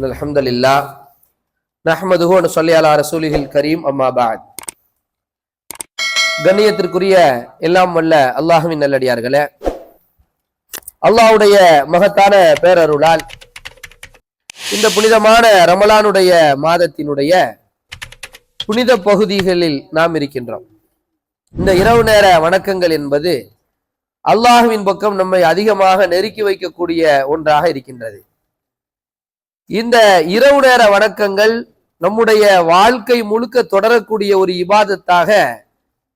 إن الحمد لله نحمده ونصلي على رسوله الكريم أما بعد கண்ணியத்திற்குரிய எல்லாம் வல்ல அல்லாஹுவின் நல்லடியார்களே அல்லாஹ்வுடைய மகத்தான பேரருளால் இந்த புனிதமான ரமலானுடைய மாதத்தினுடைய புனித பகுதிகளில் நாம் இருக்கின்றோம் இந்த இரவு நேர வணக்கங்கள் என்பது அல்லாஹுவின் பக்கம் நம்மை அதிகமாக நெருக்கி வைக்கக்கூடிய ஒன்றாக இருக்கின்றது இந்த இரவு நேர வணக்கங்கள் நம்முடைய வாழ்க்கை முழுக்க தொடரக்கூடிய ஒரு இபாதத்தாக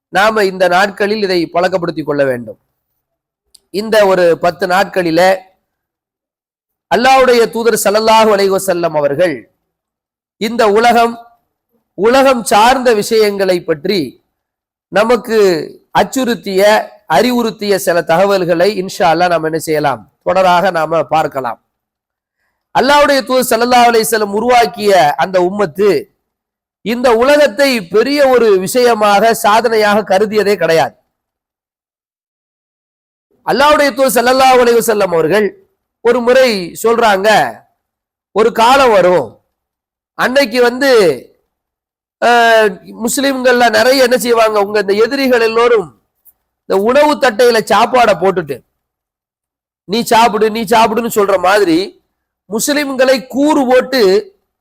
நாம இந்த நாட்களில் இதை பழக்கப்படுத்தி கொள்ள வேண்டும். இந்த ஒரு பத்து நாட்களில அல்லாஹ்வுடைய தூதர் சல்லல்லாஹு அலைஹி வஸல்லம் அவர்கள் இந்த உலகம் உலகம் சார்ந்த விஷயங்களை பற்றி நமக்கு அச்சுறுத்திய அறிவுறுத்திய சில தகவல்களை இன்ஷா அல்லாஹ் நாம் என்ன செய்யலாம்? தொடராக நாம பார்க்கலாம். அல்லாவுடைய தூர் ஸல்லல்லாஹு அலைஹி உருவாக்கிய அந்த உம்மத்து இந்த உலகத்தை பெரிய ஒரு விஷயமாக சாதனையாக கருதியதே கிடையாது. அல்லாவுடைய தூர் ஸல்லல்லாஹு அலைஹி அவர்கள் ஒரு முறை சொல்றாங்க ஒரு காலம் வரும். அன்னைக்கு வந்து அஹ், முஸ்லிம்கள்ல நிறைய என்ன செய்வாங்க உங்க இந்த எதிரிகள் எல்லோரும் இந்த உணவு தட்டையில சாப்பாடை போட்டுட்டு நீ சாப்பிடு நீ சாப்பிடுன்னு சொல்ற மாதிரி முஸ்லிம்களை கூறு போட்டு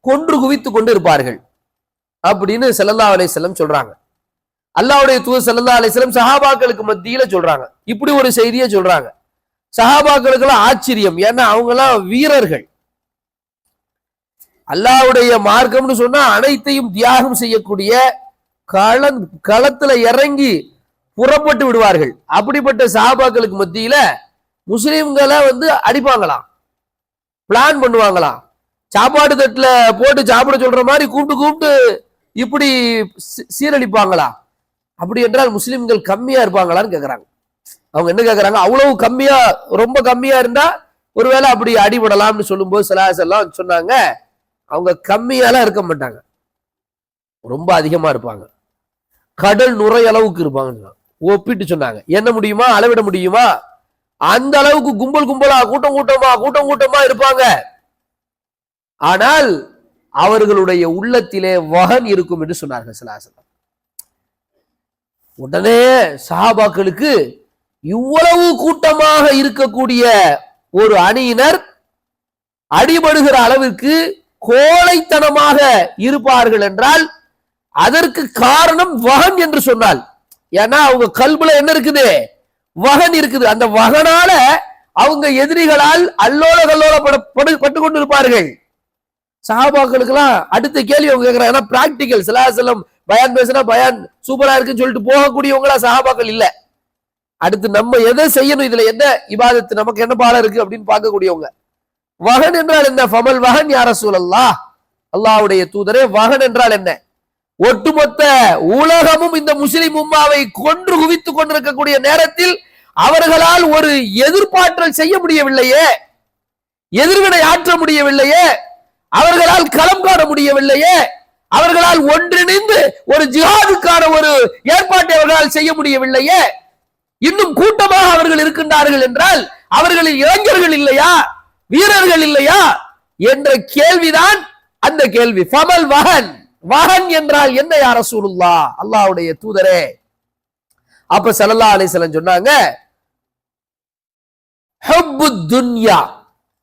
கொன்று குவித்து கொண்டு இருப்பார்கள் அப்படின்னு ஸல்லல்லாஹு அலைஹி வஸல்லம் சொல்றாங்க. அல்லாவுடைய தூதர் ஸல்லல்லாஹு அலைஹி சஹாபாக்களுக்கு மத்தியில சொல்றாங்க. இப்படி ஒரு செய்தியை சொல்றாங்க. சஹாபாக்களுக்கெல்லாம் ஆச்சரியம். ஏன்னா அவங்க எல்லாம் வீரர்கள். அல்லாஹ்வுடைய மார்க்கம்னு சொன்னா அனைத்தையும் தியாகம் செய்யக்கூடிய களம் களத்துல இறங்கி புறப்பட்டு விடுவார்கள். அப்படிப்பட்ட சஹாபாக்களுக்கு மத்தியில முஸ்லிம்களை வந்து அடிப்பாங்களாம். பிளான் பண்ணுவாங்களாம் சாப்பாடு தட்டில் போட்டு சாப்பிட சொல்ற மாதிரி கூப்பிட்டு கூப்பிட்டு இப்படி சீ- சீரழிப்பாங்களா? அப்படி என்றால் முஸ்லிம்கள் கம்மியா இருப்பாங்களான்னு கேட்குறாங்க அவங்க என்ன கேட்குறாங்க அவ்வளவு கம்மியா ரொம்ப கம்மியா இருந்தா ஒருவேளை அப்படி அடிபடலாம்னு சொல்லும்போது சிலாசெல்லாம் சொன்னாங்க. அவங்க கம்மியாலாம் இருக்க மாட்டாங்க. ரொம்ப அதிகமா இருப்பாங்க. கடல் நுரை அளவுக்கு இருப்பாங்க ஒப்பிட்டு சொன்னாங்க. என்ன முடியுமா? அளவிட முடியுமா? அந்த அளவுக்கு கும்பல் கும்பலா கூட்டம் கூட்டமா கூட்டம் கூட்டமா இருப்பாங்க. ஆனால் அவர்களுடைய உள்ளத்திலே வகன் இருக்கும் என்று சொன்னார்கள் சிலாசலம் உடனே சஹாபாக்களுக்கு இவ்வளவு கூட்டமாக இருக்கக்கூடிய ஒரு அணியினர் அடிபடுகிற அளவிற்கு கோழைத்தனமாக இருப்பார்கள் என்றால் அதற்கு காரணம் வகன் என்று சொன்னால். ஏன்னா அவங்க கல்புல என்ன இருக்குது? வகன் இருக்குது. அந்த வகனால அவங்க எதிரிகளால் அல்லோல கல்லோல படு- பட்டு கொண்டு இருப்பார்கள் சஹாபாக்களுக்கெல்லாம் அடுத்த கேள்வி அவங்க கேட்கிறாங்க. ஏன்னா பிராக்டிக்கல் சிலாசலம் பயான் பேசுனா பயான் சூப்பரா இருக்குன்னு சொல்லிட்டு போகக்கூடியவங்களா சஹாபாக்கள் இல்ல. அடுத்து நம்ம எதை செய்யணும்? இதுல என்ன இபாதத்து நமக்கு என்ன பாடம் இருக்கு அப்படின்னு பார்க்கக்கூடியவங்க. வகன் என்றால் என்ன? ஃபமல் வகன் யார சூழல்லா அல்லாஹ்வுடைய தூதரே வகன் என்றால் என்ன? ஒட்டுமொத்த உலகமும் இந்த முஸ்லிம் உம்மாவை கொன்று குவித்துக் கொண்டிருக்கக்கூடிய நேரத்தில் அவர்களால் ஒரு எதிர்பாற்றல் செய்ய முடியவில்லையே? எதிர்வினை ஆற்ற முடியவில்லையே? அவர்களால் களம் காண முடியவில்லையே? அவர்களால் ஒன்றிணைந்து ஒரு ஜிஹாதுக்கான ஒரு ஏற்பாட்டை அவர்களால் செய்ய முடியவில்லையே? இன்னும் கூட்டமாக அவர்கள் இருக்கின்றார்கள் என்றால் அவர்களில் இளைஞர்கள் இல்லையா? வீரர்கள் இல்லையா? என்ற கேள்விதான் அந்த கேள்வி. ஃபமல் வகன் வகன் என்றால் என்ன யார சூருல்லா அல்லாவுடைய தூதரே. அப்ப ஸல்லல்லாஹு அலைஹி சொன்னாங்க துன்யா.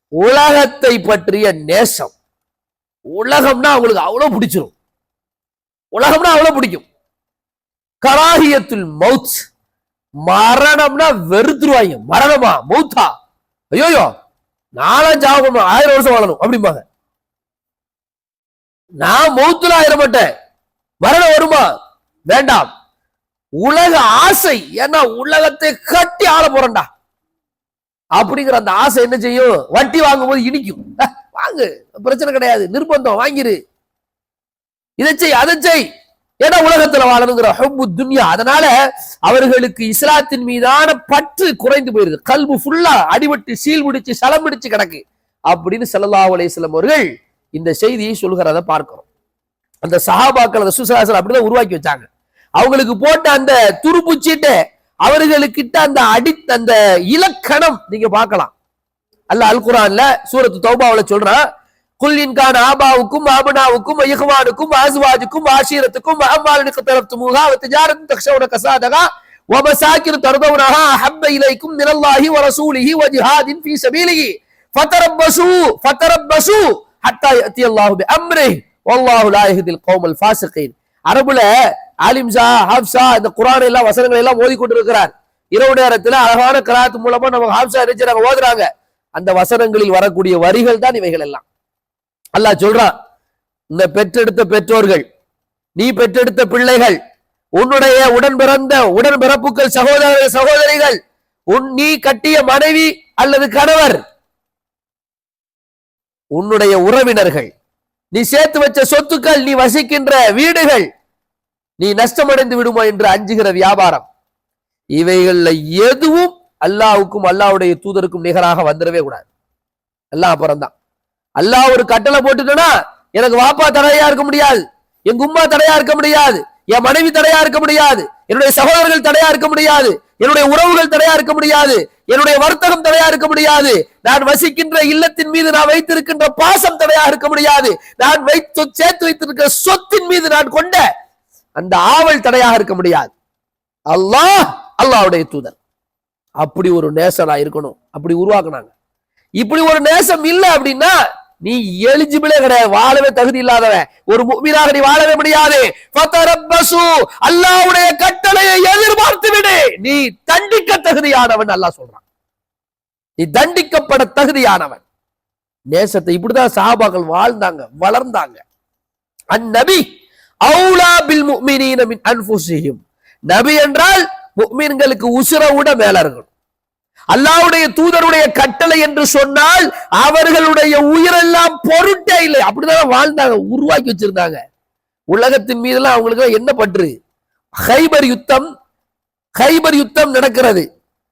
உலகத்தை பற்றிய நேசம். உலகம்னா அவங்களுக்கு அவ்வளவு பிடிச்சிரும். உலகம்னா அவ்வளவு பிடிக்கும். கராகியத்துல் மவுத். மரணம்னா வெறுத்துருவாங்க. மரணமா? மௌத்தா? ஐயோயோ! நாலாம் சாகணும் ஆயிரம் வருஷம் வாழணும் அப்படிம்பாங்க. நான் மௌத்துல ஆயிர மாட்டேன் மரணம் வருமா? வேண்டாம். உலக ஆசை. ஏன்னா உலகத்தை கட்டி ஆள போறேன்டா. அப்படிங்கிற அந்த ஆசை என்ன செய்யும்? வட்டி வாங்கும்போது இனிக்கும் வாங்கு. பிரச்சனை கிடையாது. நிர்பந்தம். வாங்கிரு. இதை செய் அதை செய். ஏன்னா உலகத்துல வாழணுங்கிற ஹுப்பு துன்யா. அதனால அவர்களுக்கு இஸ்லாத்தின் மீதான பற்று குறைந்து போயிருது. கல்பு ஃபுல்லா அடிபட்டு சீல் பிடிச்சு சலம் பிடிச்சு கிடக்கு. அப்படின்னு ஸல்லல்லாஹு அலைஹி அவர்கள் இந்த செய்தியை சொல்கிறத பார்க்கிறோம் அந்த சஹாபாக்கள் அந்த சுசலாசல் அப்படிதான் உருவாக்கி வச்சாங்க அவங்களுக்கு போட்ட அந்த துருப்புச்சீட்டை அவர்களுக்கிட்ட அந்த அடி அந்த இலக்கணம் நீங்க பார்க்கலாம் அல்ல அல் குரான்ல சூரத்து தௌபாவுல சொல்றான் குல்லின்கான் ஆபாவுக்கும் ஆபனாவுக்கும் ஐஹ்வானுக்கும் ஆசுவாஜுக்கும் ஆஷீரத்துக்கும் அம்மாலுக்கு தரப்துமுகா வத்திஜாரத்து தக்ஷவுன கசாதகா ومساكن ترضونها أحب إليكم من الله ورسوله وجهاد في سبيله فتربصوا فتربصوا ஹத்தா யத்தி அல்லாஹு அம்ரி வல்லாஹு லாயகத்தில் கோமல் ஃபாசிகீன் அரபுல ஆலிம்சா ஹாப்சா இந்த குரான் எல்லாம் வசனங்களை எல்லாம் ஓதி கொண்டிருக்கிறார் இரவு நேரத்தில் அழகான கிராத் மூலமா நம்ம ஹாப்சா நினைச்சாங்க ஓதுறாங்க அந்த வசனங்களில் வரக்கூடிய வரிகள் தான் இவைகள் எல்லாம் அல்லாஹ் சொல்றான் இந்த பெற்றெடுத்த பெற்றோர்கள் நீ பெற்றெடுத்த பிள்ளைகள் உன்னுடைய உடன் பிறந்த உடன் பிறப்புக்கள் சகோதர சகோதரிகள் உன் நீ கட்டிய மனைவி அல்லது கணவர் உன்னுடைய உறவினர்கள் நீ சேர்த்து வச்ச சொத்துக்கள் நீ வசிக்கின்ற வீடுகள் நீ நஷ்டமடைந்து விடுமோ என்று அஞ்சுகிற வியாபாரம். இவைகள்ல எதுவும் அல்லாவுக்கும் அல்லாவுடைய தூதருக்கும் நிகராக வந்துடவே கூடாது. அல்லாஹ் அப்புறம்தான் அல்லாஹ் ஒரு கட்டளை போட்டுட்டனா எனக்கு வாப்பா தடையா இருக்க முடியாது எங்க உம்மா தடையா இருக்க முடியாது. என் மனைவி தடையா இருக்க முடியாது. என்னுடைய சகோதரர்கள் தடையா இருக்க முடியாது. என்னுடைய உறவுகள் தடையா இருக்க முடியாது. என்னுடைய வர்த்தகம் தடையா இருக்க முடியாது. நான் வசிக்கின்ற இல்லத்தின் மீது நான் வைத்திருக்கின்ற பாசம் தடையா இருக்க முடியாது. நான் வைத்து சேர்த்து வைத்திருக்கிற சொத்தின் மீது நான் கொண்ட அந்த ஆவல் தடையாக இருக்க முடியாது. அல்லாஹ் அல்லாவுடைய தூதர். அப்படி ஒரு நேசனா இருக்கணும். அப்படி உருவாக்குனாங்க. இப்படி ஒரு நேசம் இல்லை அப்படின்னா நீ எலிஜிபிளே கிடையாது. வாழவே தகுதி இல்லாதவன். ஒரு முக்மீனாக நீ வாழவே முடியாது. அல்லாவுடைய அல்லாஹ்வுடைய கட்டளையை எதிர்பார்த்து விடு. நீ தண்டிக்க தகுதியானவன் அல்லாஹ் சொல்றான். நீ தண்டிக்கப்பட தகுதியானவன். நேசத்தை இப்படிதான் சாபாக்கள் வாழ்ந்தாங்க வளர்ந்தாங்க. அந்நபி அவுலா பில் முக்மினின் அன்புசியும் நபி என்றால் முக்மீன்களுக்கு உசுர விட மேல இருக்கணும். அல்லாவுடைய தூதருடைய கட்டளை என்று சொன்னால் அவர்களுடைய உயிரெல்லாம் பொருட்டே இல்லை. அப்படிதான் வாழ்ந்தாங்க உருவாக்கி வச்சிருந்தாங்க. உலகத்தின் மீதெல்லாம் அவங்களுக்கு என்ன பற்று? ஹைபர் யுத்தம் ஹைபர் யுத்தம் நடக்கிறது.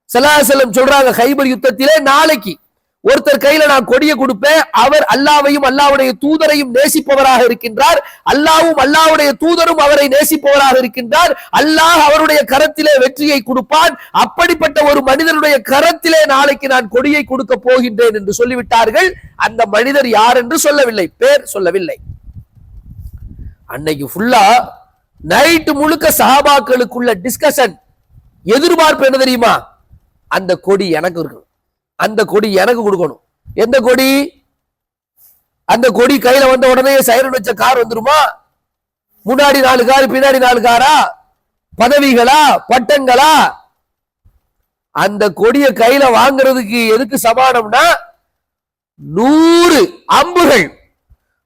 சலாசலம் சொல்றாங்க ஹைபர் யுத்தத்திலே நாளைக்கு ஒருத்தர் கையில நான் கொடியை கொடுப்பேன் அவர் அல்லாவையும் அல்லாவுடைய தூதரையும் நேசிப்பவராக இருக்கின்றார். அல்லாவும் அல்லாவுடைய தூதரும் அவரை நேசிப்பவராக இருக்கின்றார். அல்லாஹ் அவருடைய கரத்திலே வெற்றியை கொடுப்பான். அப்படிப்பட்ட ஒரு மனிதனுடைய கரத்திலே நாளைக்கு நான் கொடியை கொடுக்க போகின்றேன் என்று சொல்லிவிட்டார்கள். அந்த மனிதர் யார் என்று சொல்லவில்லை பேர் சொல்லவில்லை. அன்னைக்கு ஃபுல்லா நைட்டு முழுக்க சஹாபாக்களுக்குள்ள டிஸ்கஷன் எதிர்பார்ப்பு என்ன தெரியுமா? அந்த கொடி எனக்கு இருக்கணும் அந்த கொடி எனக்கு கொடுக்கணும். எந்த கொடி? அந்த கொடி கையில வந்த உடனே சைரன் வச்ச கார் வந்துருமா? முன்னாடி நாலு கார் பின்னாடி நாலு காரா பதவிகளா? பட்டங்களா? அந்த கொடியை கையில வாங்குறதுக்கு எதுக்கு சமானம்னா நூறு அம்புகள்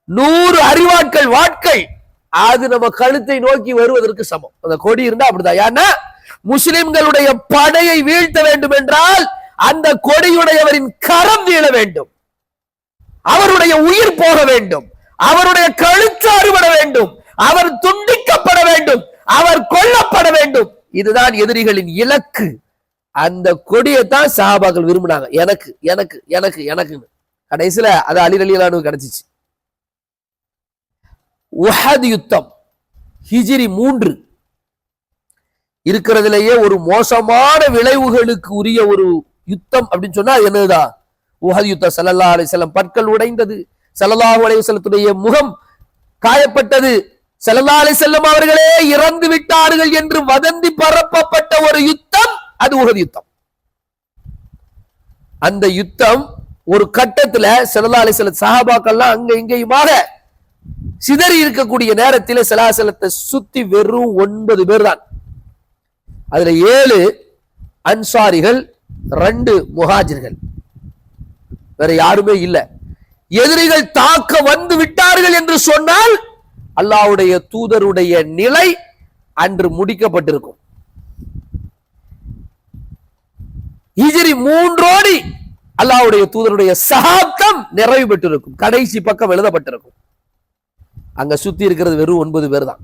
நூறு அறிவாட்கள் வாட்கள் அது நம்ம கழுத்தை நோக்கி வருவதற்கு சமம். அந்த கொடி இருந்தா அப்படிதான். ஏன்னா முஸ்லிம்களுடைய படையை வீழ்த்த வேண்டும் என்றால் அந்த கொடியுடையவரின் கரம் வீழ வேண்டும். அவருடைய உயிர் போக வேண்டும். அவருடைய கழுத்து அறுபட வேண்டும். அவர் துண்டிக்கப்பட வேண்டும். அவர் கொல்லப்பட வேண்டும். இதுதான் எதிரிகளின் இலக்கு. அந்த கொடியை தான் சஹாபாக்கள் விரும்பினாங்க. எனக்கு எனக்கு எனக்கு எனக்குன்னு. கடைசியில அது அலிரலியலானு கிடைச்சிச்சு. உஹத் யுத்தம். ஹிஜிரி மூன்று. இருக்கிறதுலேயே ஒரு மோசமான விளைவுகளுக்கு உரிய ஒரு யுத்தம் அப்படின்னு சொன்னா அது என்னதுதான் உஹத் யுத்தம் சல்லல்லா அலிசல்லம் பற்கள் உடைந்தது. சல்லல்லாஹு அலைவசல்லத்துடைய முகம் காயப்பட்டது. சல்லல்லா அலிசல்லம் அவர்களே இறந்து விட்டார்கள் என்று வதந்தி பரப்பப்பட்ட ஒரு யுத்தம் அது உஹத் யுத்தம். அந்த யுத்தம் ஒரு கட்டத்துல சல்லல்லா அலிசல சஹாபாக்கள்லாம் அங்க இங்கேயுமாக சிதறி இருக்கக்கூடிய நேரத்தில் சலாசலத்தை சுத்தி வெறும் ஒன்பது பேர் தான் அதுல ஏழு அன்சாரிகள் ரெண்டு முஹாஜிர்கள். வேற யாருமே இல்லை. எதிரிகள் தாக்க வந்து விட்டார்கள் என்று சொன்னால் அல்லாவுடைய தூதருடைய நிலை அன்று முடிக்கப்பட்டிருக்கும். ஹிஜ்ரி மூன்றோடி அல்லாவுடைய தூதருடைய சகாப்தம் நிறைவு பெற்றிருக்கும். கடைசி பக்கம் எழுதப்பட்டிருக்கும். அங்க சுத்தி இருக்கிறது வெறும் ஒன்பது பேர் தான்.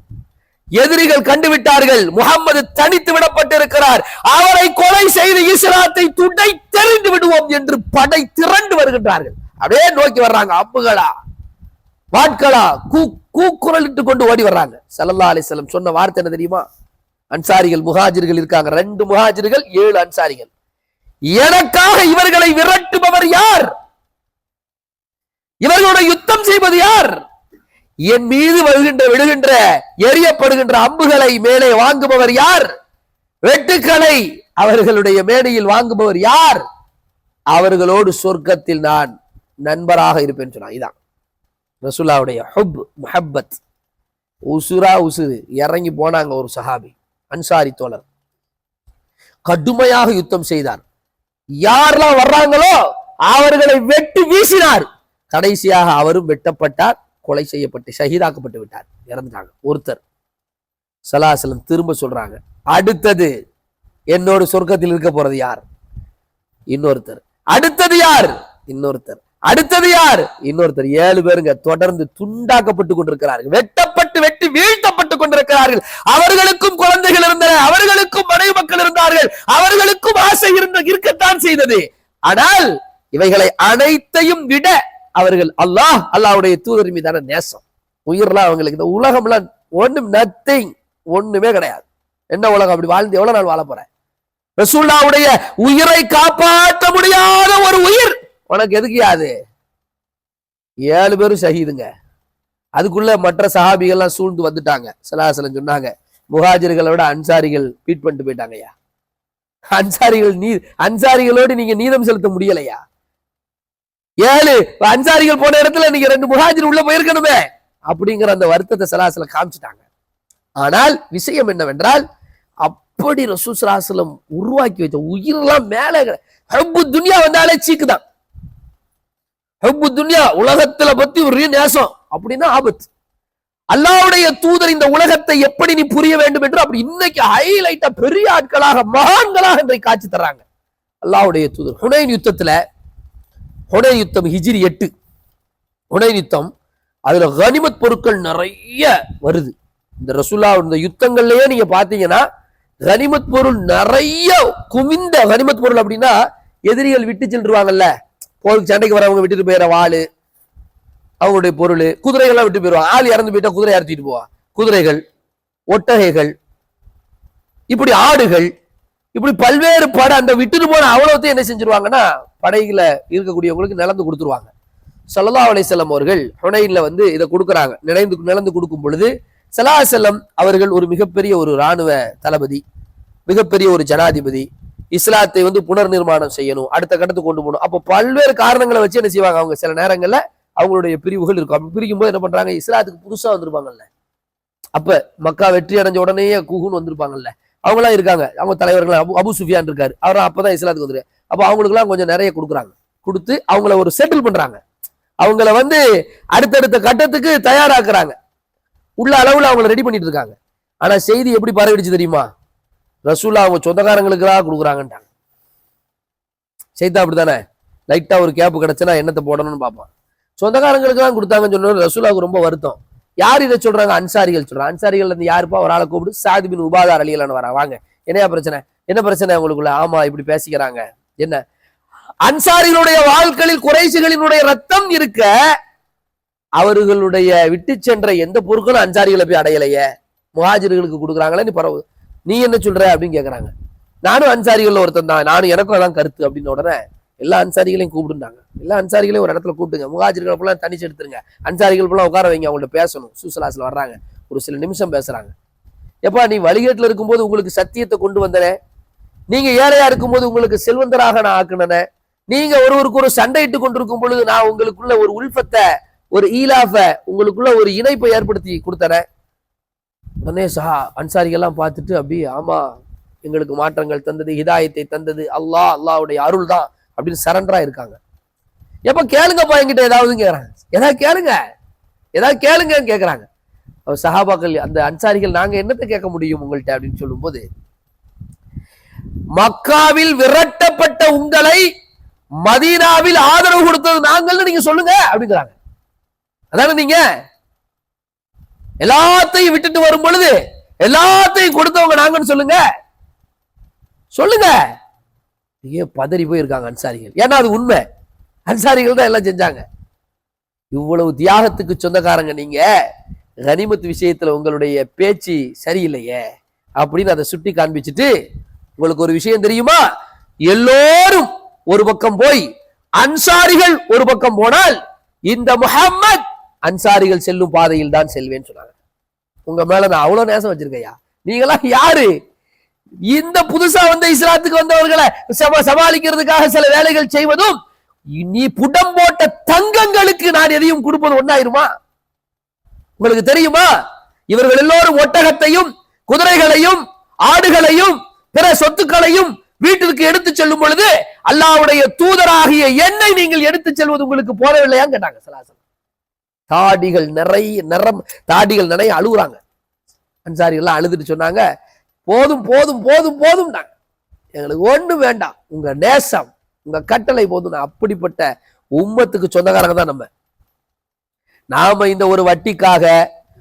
எதிரிகள் கண்டுவிட்டார்கள். முகம்மது தனித்து விடப்பட்டிருக்கிறார். அவரை கொலை செய்து இஸ்லாத்தை துண்டை தெரிந்து விடுவோம் என்று படை திரண்டு வருகின்றார்கள். அப்படியே நோக்கி வர்றாங்க அம்புகளா வாட்களா கூ கூக்குரலிட்டு கொண்டு ஓடி வர்றாங்க. சல்லல்லா அலிஸ்லம் சொன்ன வார்த்தை என்ன தெரியுமா? அன்சாரிகள் முஹாஜிர்கள் இருக்காங்க. ரெண்டு முஹாஜிர்கள் ஏழு அன்சாரிகள். எனக்காக இவர்களை விரட்டுபவர் யார்? இவர்களோட யுத்தம் செய்வது யார்? என் மீது வருகின்ற விடுகின்ற எரியப்படுகின்ற அம்புகளை மேலே வாங்குபவர் யார்? வெட்டுக்களை அவர்களுடைய மேடையில் வாங்குபவர் யார்? அவர்களோடு சொர்க்கத்தில் நான் நண்பராக இருப்பேன் சொன்னான். இதான். ரசுல்லாவுடைய ஹுப் முஹப்பத். உசுரா உசுரு இறங்கி போனாங்க ஒரு சஹாபி அன்சாரி தோழர். கடுமையாக யுத்தம் செய்தார். யாரெல்லாம் வர்றாங்களோ அவர்களை வெட்டி வீசினார். கடைசியாக அவரும் வெட்டப்பட்டார். கொலை செய்யப்பட்டு ஷஹீதாக்கப்பட்டு விட்டார். இறந்துட்டாங்க. ஒருத்தர். சலாசலம் திரும்ப சொல்றாங்க. அடுத்தது என்னோட சொர்க்கத்தில் இருக்க போறது யார்? இன்னொருத்தர். அடுத்தது யார்? இன்னொருத்தர். அடுத்தது யார்? இன்னொருத்தர். ஏழு பேருங்க தொடர்ந்து துண்டாக்கப்பட்டு கொண்டிருக்கிறார்கள். வெட்டப்பட்டு வெட்டி வீழ்த்தப்பட்டு கொண்டிருக்கிறார்கள். அவர்களுக்கும் குழந்தைகள் இருந்தன. அவர்களுக்கும் மனைவி மக்கள் இருந்தார்கள். அவர்களுக்கும் ஆசை இருந்த இருக்கத்தான் செய்தது. ஆனால் இவைகளை அனைத்தையும் விட அவர்கள் அல்லாஹ் அல்லாவுடைய தூதர் மீதான நேசம். உயிர்லாம் அவங்களுக்கு இந்த உலகம்லாம் ஒன்றும் நத்திங் ஒண்ணுமே கிடையாது. என்ன உலகம்? அப்படி வாழ்ந்து எவ்வளவு நாள் வாழ போற ரசூல்லாவுடைய உயிரை காப்பாற்ற முடியாத ஒரு உயிர். உனக்கு எதுக்கியாது ஏழு பேரும் ஷஹீதுங்க. அதுக்குள்ள மற்ற சஹாபிகள்லாம் சூழ்ந்து வந்துட்டாங்க. சலாசலம் சொன்னாங்க முஹாஜிர்களை விட அன்சாரிகள் பீட் பண்ணிட்டு போயிட்டாங்கய்யா. அன்சாரிகள் நீ அன்சாரிகளோடு நீங்க நீதம் செலுத்த முடியலையா? ஏழு அன்சாரிகள் போன இடத்துல நீங்க ரெண்டு முகாஜின் உள்ள போயிருக்கணுமே அப்படிங்கிற அந்த வருத்தத்தை சலாசல காமிச்சிட்டாங்க. ஆனால் விஷயம் என்னவென்றால் அப்படி ரசூல் சலாசலம் உருவாக்கி வச்ச உயிரெல்லாம் மேலே ஹப்பு துன்யா வந்தாலே சீக்குதான். ஹப்பு துன்யா உலகத்துல பத்தி ஒரு நேசம் அப்படின்னா ஆபத்து. அல்லாவுடைய தூதர் இந்த உலகத்தை எப்படி நீ புரிய வேண்டும் என்று அப்படி இன்னைக்கு ஹைலைட்டா பெரிய ஆட்களாக மகான்களாக இன்றைக்கு காட்சி தர்றாங்க. அல்லாவுடைய தூதர் ஹுனைன் யுத்தத்துல ஹுடை யுத்தம் ஹிஜிரி எட்டு. ஹுடை யுத்தம் அதில் கனிமத் பொருட்கள் நிறைய வருது. இந்த ரசுல்லா இந்த யுத்தங்கள்லயே நீங்க பாத்தீங்கன்னா கனிமத் பொருள் நிறைய குவிந்த கனிமத் பொருள் அப்படின்னா எதிரிகள் விட்டு சென்றுருவாங்கல்ல போருக்கு சண்டைக்கு வரவங்க விட்டுட்டு போயிற வாள் அவங்களுடைய பொருள் குதிரைகள்லாம் விட்டு போயிடுவாங்க. ஆள் இறந்து போயிட்டா குதிரை இறத்திட்டு போவா குதிரைகள் ஒட்டகைகள் இப்படி ஆடுகள் இப்படி பல்வேறு படை அந்த விட்டுட்டு போன அவ்வளோத்தையும் என்ன செஞ்சிருவாங்கன்னா படையில இருக்கக்கூடியவங்களுக்கு நிலந்து கொடுத்துருவாங்க. சல்லா அலைசல்லம் அவர்கள் ஹுனைன்ல வந்து இதை கொடுக்குறாங்க. நினைந்து நிலந்து கொடுக்கும் பொழுது சலா செல்லம் அவர்கள் ஒரு மிகப்பெரிய ஒரு ராணுவ தளபதி மிகப்பெரிய ஒரு ஜனாதிபதி இஸ்லாத்தை வந்து புனர் நிர்மாணம் செய்யணும் அடுத்த கட்டத்துக்கு கொண்டு போகணும். அப்போ பல்வேறு காரணங்களை வச்சு என்ன செய்வாங்க அவங்க? சில நேரங்களில் அவங்களுடைய பிரிவுகள் இருக்கும். அப்படி பிரிக்கும் போது என்ன பண்றாங்க? இஸ்லாத்துக்கு புதுசா வந்திருப்பாங்கல்ல. அப்ப மக்கா வெற்றி அடைஞ்ச உடனே குகுன்னு வந்திருப்பாங்கல்ல. அவங்களாம் இருக்காங்க. அவங்க தலைவர்கள் அபு அபு சுஃபியான் இருக்காரு. அவரும் அப்பதான் இஸ்லாத்துக்கு வந்துரு அப்போ அவங்களுக்குலாம் கொஞ்சம் நிறைய கொடுக்குறாங்க. கொடுத்து அவங்கள ஒரு செட்டில் பண்றாங்க. அவங்கள வந்து அடுத்தடுத்த கட்டத்துக்கு தயாராக்குறாங்க. உள்ள அளவுல அவங்கள ரெடி பண்ணிட்டு இருக்காங்க. ஆனா செய்தி எப்படி பரவிடுச்சு தெரியுமா? ரசூல்லா அவங்க சொந்தக்காரங்களுக்குலாம் கொடுக்குறாங்கன்றாங்க செய்தா அப்படித்தானே? லைட்டா ஒரு கேப் கிடைச்சுன்னா என்னத்தை போடணும்னு பார்ப்பான். சொந்தக்காரங்களுக்குலாம் கொடுத்தாங்கன்னு சொன்னோம் ரசூலாவுக்கு ரொம்ப வருத்தம். யார் இதை சொல்றாங்க? அன்சாரிகள் சொல்றாங்க. அன்சாரிகள் இருந்து யாருப்பா ஒரு ஆளை கூப்பிட்டு சாதிபின் உபாதார் அலிகளான வரா வாங்க. என்னையா பிரச்சனை? என்ன பிரச்சனை உங்களுக்குள்ள? ஆமா இப்படி பேசிக்கிறாங்க. என்ன? அன்சாரிகளுடைய வாழ்க்கையில் குறைசிகளினுடைய ரத்தம் இருக்க அவர்களுடைய விட்டு சென்ற எந்த பொருட்களும் அன்சாரிகளை போய் அடையலையே. முஹாஜிர்களுக்கு கொடுக்குறாங்களே நீ பரவு நீ என்ன சொல்ற அப்படின்னு கேக்குறாங்க. நானும் அன்சாரிகள்ல ஒருத்தன் தான். நானும் எனக்கும் அதான் கருத்து அப்படின்னு உடனே எல்லா அன்சாரிகளையும் கூப்பிடுந்தாங்க எல்லா அன்சாரிகளையும் ஒரு இடத்துல கூப்பிடுங்க. முஹாஜிர்கள் ஃபுல்லாக தனிச்சு எடுத்துருங்க. அன்சாரிகள் ஃபுல்லாக உட்கார வைங்க அவங்கள்ட்ட பேசணும். சூசலாசில் வர்றாங்க. ஒரு சில நிமிஷம் பேசுறாங்க. எப்பா நீ வழிகேட்டில் இருக்கும்போது உங்களுக்கு சத்தியத்தை கொண்டு வந்தனே? நீங்கள் ஏழையா இருக்கும்போது உங்களுக்கு செல்வந்தராக நான் ஆக்குனனே? நீங்கள் ஒருவருக்கு ஒரு சண்டையிட்டு கொண்டிருக்கும் பொழுது நான் உங்களுக்குள்ள ஒரு உள்பத்தை ஒரு ஈலாஃபை உங்களுக்குள்ள ஒரு இணைப்பை ஏற்படுத்தி கொடுத்தனேன் உடனே சஹா அன்சாரிகள்லாம் பார்த்துட்டு அப்படியே ஆமா எங்களுக்கு மாற்றங்கள் தந்தது ஹிதாயத்தை தந்தது. அல்லாஹ் அல்லாவுடைய அருள் தான் அப்படின்னு சரண்டரா இருக்காங்க. எப்ப கேளுங்கப்பா என்கிட்ட ஏதாவது கேட்குறாங்க ஏதாவது கேளுங்க. ஏதாவது கேளுங்கன்னு கேட்குறாங்க அவர் சஹாபாக்கள் அந்த அன்சாரிகள் நாங்க என்னத்தை கேட்க முடியும் உங்கள்கிட்ட அப்படின்னு சொல்லும்போது மக்காவில் விரட்டப்பட்ட உங்களை மதீனாவில் ஆதரவு கொடுத்தது நாங்கள்னு நீங்க சொல்லுங்க அப்படிங்கிறாங்க. அதான நீங்க? எல்லாத்தையும் விட்டுட்டு வரும் பொழுது எல்லாத்தையும் கொடுத்தவங்க நாங்கன்னு சொல்லுங்க. சொல்லுங்க. அப்படியே பதறி போயிருக்காங்க அன்சாரிகள். ஏன்னா அது உண்மை. அன்சாரிகள் தான் எல்லாம் செஞ்சாங்க. இவ்வளவு தியாகத்துக்கு சொந்தக்காரங்க நீங்க. கனிமத் விஷயத்துல உங்களுடைய பேச்சு சரியில்லையே அப்படின்னு அதை சுட்டி காண்பிச்சுட்டு உங்களுக்கு ஒரு விஷயம் தெரியுமா? எல்லோரும் ஒரு பக்கம் போய் அன்சாரிகள் ஒரு பக்கம் போனால் இந்த முஹம்மத் அன்சாரிகள் செல்லும் பாதையில் தான் செல்வேன்னு சொன்னாங்க. உங்க மேல நான் அவ்வளவு நேசம் வச்சிருக்கையா நீங்களாம் யாரு? இந்த புதுசா வந்த இஸ்லாத்துக்கு வந்தவர்களை சம- சமாளிக்கிறதுக்காக சில வேலைகள் செய்வதும் நீ புடம் போட்ட தங்கங்களுக்கு நான் எதையும் கொடுப்பது ஒண்ணாயிருமா? உங்களுக்கு தெரியுமா? இவர்கள் எல்லோரும் ஒட்டகத்தையும் குதிரைகளையும் ஆடுகளையும் பிற சொத்துக்களையும் வீட்டிற்கு எடுத்துச் செல்லும் பொழுது அல்லாவுடைய தூதராகிய என்னை நீங்கள் எடுத்து செல்வது உங்களுக்கு போதவில்லையான்னு கேட்டாங்க சலாசலம். தாடிகள் நிறைய நிறம் தாடிகள் நிறைய அழுகுறாங்க அன்சாரிகள்லாம் அழுதுட்டு சொன்னாங்க போதும் போதும் போதும் போதும் எங்களுக்கு ஒன்று வேண்டாம். உங்க நேசம் உங்க கட்டளை போதும். அப்படிப்பட்ட உம்மத்துக்கு சொந்தக்காரங்க தான் நம்ம. நாம இந்த ஒரு வட்டிக்காக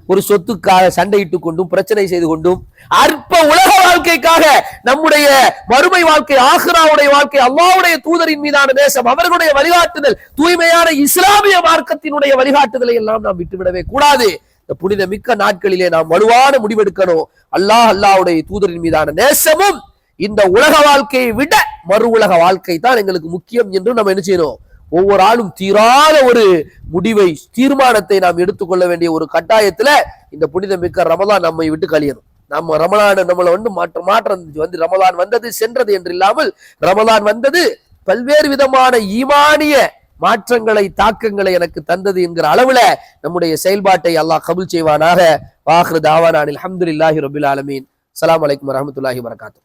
ஒரு சொத்துக்காக சண்டையிட்டு கொண்டும் பிரச்சனை செய்து கொண்டும் அற்ப உலக வாழ்க்கைக்காக நம்முடைய மறுமை வாழ்க்கை ஆஹ்ராவுடைய வாழ்க்கை அல்லாவுடைய தூதரின் மீதான நேசம் அவர்களுடைய வழிகாட்டுதல் தூய்மையான இஸ்லாமிய மார்க்கத்தினுடைய வழிகாட்டுதலை எல்லாம் நாம் விட்டுவிடவே கூடாது. இந்த புனித மிக்க நாட்களிலே நாம் வலுவான முடிவெடுக்கணும். அல்லாஹ் அல்லாவுடைய தூதரின் மீதான நேசமும் இந்த உலக வாழ்க்கையை விட மறு உலக வாழ்க்கை தான் எங்களுக்கு முக்கியம் என்று நம்ம என்ன செய்யணும்? ஒவ்வொரு ஆளும் தீராத ஒரு முடிவை தீர்மானத்தை நாம் எடுத்துக்கொள்ள வேண்டிய ஒரு கட்டாயத்துல இந்த புனித மிக்க ரமதான் நம்மை விட்டு கழியணும். நம்ம ரமலான் நம்மளை வந்து மாற்ற மாற்றம் வந்து ரமலான் வந்தது சென்றது என்று இல்லாமல் ரமலான் வந்தது பல்வேறு விதமான ஈமானிய மாற்றங்களை தாக்கங்களை எனக்கு தந்தது என்கிற அளவுல நம்முடைய செயல்பாட்டை அல்லாஹ் கபுல் செய்வானாக. வாஹ்ரு தாவானான் அல்ஹம்துலில்லாஹி ரபுல் ஆலமீன். அலாம் வலைக்கம் வரமத்துல்லாஹி வரகாத்து